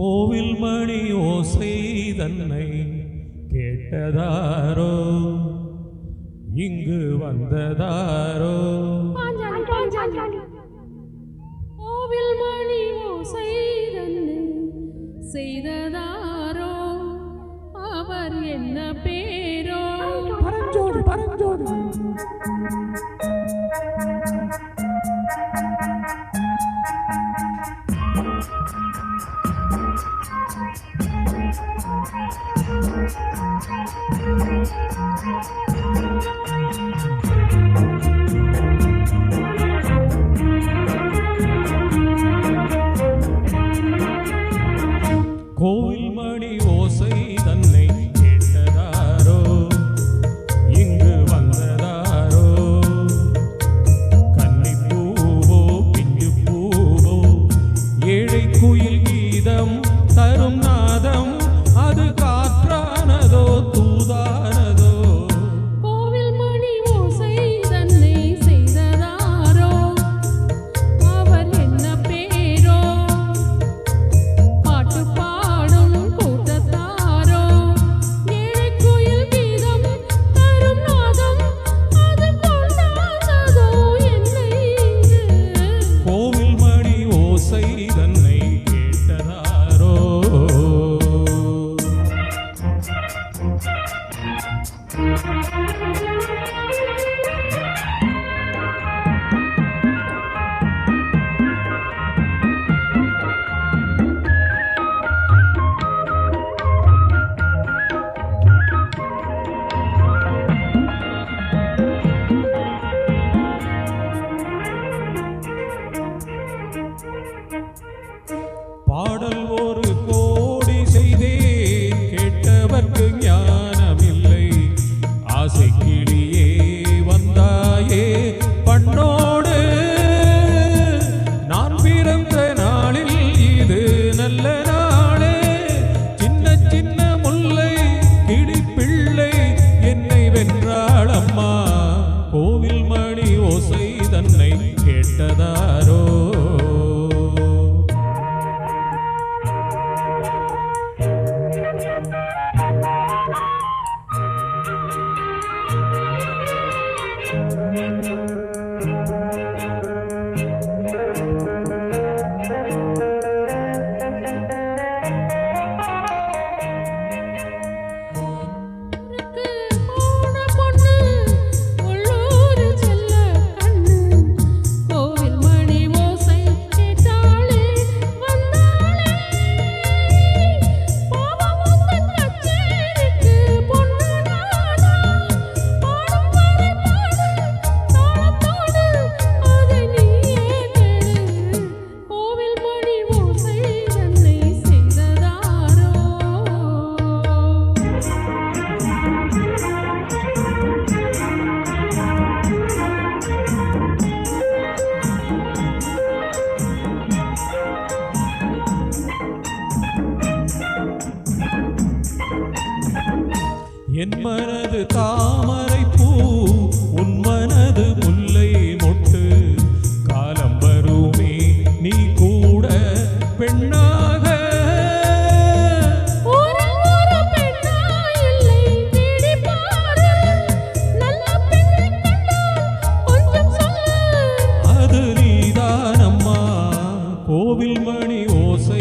கோவில் மணி ஓசை தன்னை கேட்டதாரோ? இங்கு வந்ததாரோ? கோவில் மணி ஓசை தன்னை செய்ததாரோ? அவர் என்ன பேரோ? Paranjothi Paranjothi. Thank you. Música என் மனது தாமரை பூ உன் மனது முல்லை மொட்டு. காலம் வருமே நீ கூட பெண்ணாக. அது நீதானம்மா கோவில் மணி ஓசை